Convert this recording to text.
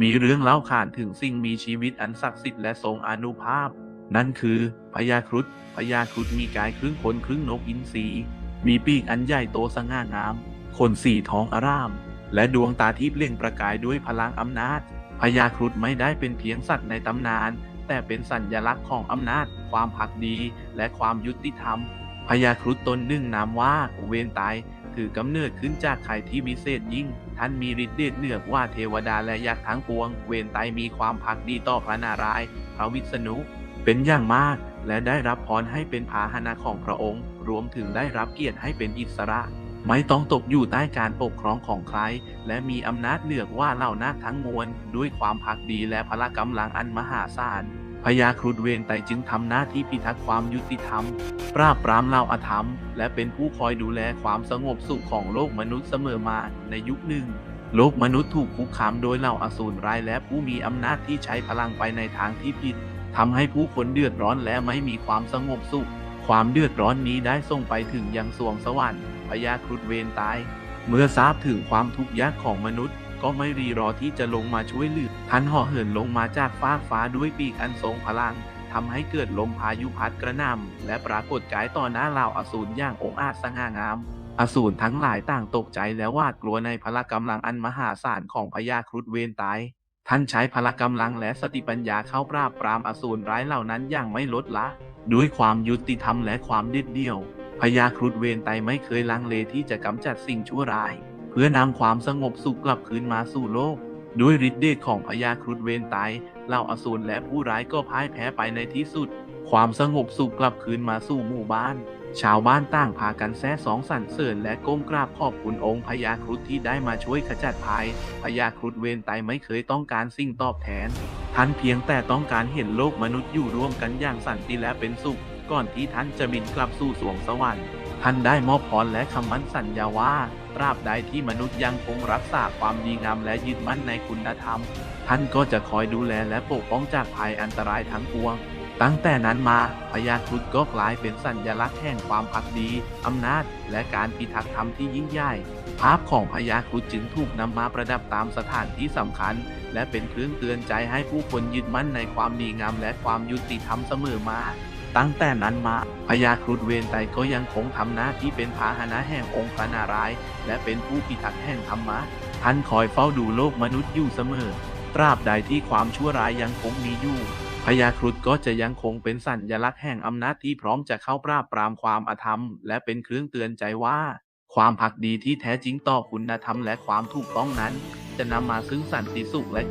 มีเรื่องเล่าขานถึงสิ่งมีชีวิตอันศักดิ์สิทธิ์และทรงอนุภาพ นั่นคือพญาครุฑพญาครุฑมีกายครึ่งคนครึ่งนกอินทรีมีปีกอันใหญ่โตสง่างามขนสีทองอาราม และดวงตาที่เปล่งประกายด้วยพลังอำนาจพญาครุฑไม่ได้เป็นเพียงสัตว์ในตำนาน แต่เป็นสัญลักษณ์ของอำนาจ ความผักดีและความยุติธรรมพญาครุฑตนหนึ่งนามว่าเวนไตายถือกำเนิดขึ้นจากไข่ที่วิเศษยิ่ง ท่านมีฤทธิ์เดชเหนือกว่าเทวดาและยักษ์ทั้งปวง เวนไตมีความผักดีต่อพระนารายณ์พระวิษณุ เป็นอย่างมาก และได้รับพรให้เป็นพาหนะของพระองค์ รวมถึงได้รับเกียรติให้เป็นอิสระ ไม่ต้องตกอยู่ใต้การปกครองของใคร และมีอำนาจเหนือกว่าเหล่านาคทั้งมวลด้วยความพักดีและพละกำลังอันมหาศาล พญาครุฑเวนไตจึงทำหน้าที่พิทักษ์ความยุติธรรม ปราบปรามเหล่าอาธรรม และเป็นผู้คอยดูแลความสงบสุขของโลกมนุษย์เสมอมาในยุคหนึ่ง โลกมนุษย์ถูกคุกคามโดยเหล่าอสูรร้ายและผู้มีอำนาจที่ใช้พลังไปในทางที่ผิดทำให้ผู้คนเดือดร้อนและไม่มีความสงบสุข ความเดือดร้อนนี้ได้ส่งไปถึงยังสวงสวรรค์พญาครุฑเวนตาย เมื่อทราบถึงความทุกข์ยากของมนุษย์ ก็ไม่รีรอที่จะลงมาช่วยเหลือ ท่านห่อเหินลงมาจากฟากฟ้าด้วยปีกอันทรงพลังทำให้เกิดลมพายุพัดกระหน่ำและปรากฏกายต่อหน้าเหล่าอสูรอย่างองอาจสง่างาม อสูรทั้งหลายต่างตกใจและหวาดกลัวในพละกำลังอันมหาศาลของพญาครุฑเวนตาย ท่านใช้พละกำลังและสติปัญญาเข้าปราบปรามอสูรร้ายเหล่านั้นอย่างไม่ลดละ ด้วยความยุติธรรมและความเด็ดเดี่ยวพญาครุฑเวนไตไม่เคยลังเลที่จะกำจัดสิ่งชั่วร้าย เพื่อนำความสงบสุขกลับคืนมาสู่โลก ด้วยฤทธิ์เดชของพญาครุฑเวนไตเหล่าอสูรและผู้ร้ายก็พ่ายแพ้ไปในที่สุด ความสงบสุขกลับคืนมาสู่หมู่บ้าน ชาวบ้านต่างพากันแซ่สองสรรเสริญและก้มกราบขอบคุณองค์พญาครุฑที่ได้มาช่วยขจัดภัยพญาครุฑเวนไตไม่เคยต้องการสิ่งตอบแทนท่านเพียงแต่ต้องการเห็นโลกมนุษย์อยู่ร่วมกันอย่างสันติและเป็นสุข ก่อนที่ท่านจะบินกลับสู่สวงสวรรค์ท่านได้มอบพรและคำมั่นสัญญาว่า ตราบใดที่มนุษย์ยังคงรักษาความดีงามและยึดมั่นในคุณธรรม ท่านก็จะคอยดูแลและปกป้องจากภัยอันตรายทั้งปวง ตั้งแต่นั้นมาพญาครุฑก็กลายเป็นสัญลักษณ์แห่งความพักดี อำนาจ และการพิทักษ์ธรรมที่ยิ่งใหญ่ ภาพของพญาครุฑจึงถูกนำมาประดับตามสถานที่สำคัญ และเป็นเครื่องเตือนใจให้ผู้คนยึดมั่นในความดีงามและความยุติธรรมเสมอมา ตั้งแต่นั้นมาพญาครุฑเวนไตก็ยังคงทำหน้าที่เป็นพาหนะแห่งองค์พระนารายณ์และเป็นผู้พิทักษ์แห่งธรรมะ ท่านคอยเฝ้าดูโลกมนุษย์อยู่เสมอ ตราบใดที่ความชั่วร้ายยังคงมีอยู่พญาครุฑก็จะยังคงเป็นสัญลักษณ์แห่งอำนาจที่พร้อมจะเข้าปราบปรามความอาธรรม และเป็นเครื่องเตือนใจว่า ความผักดีที่แท้จริงต่อคุณธรรมและความถูกต้องนั้น จะนำมาซึ่งสันติสุขและเกียรติ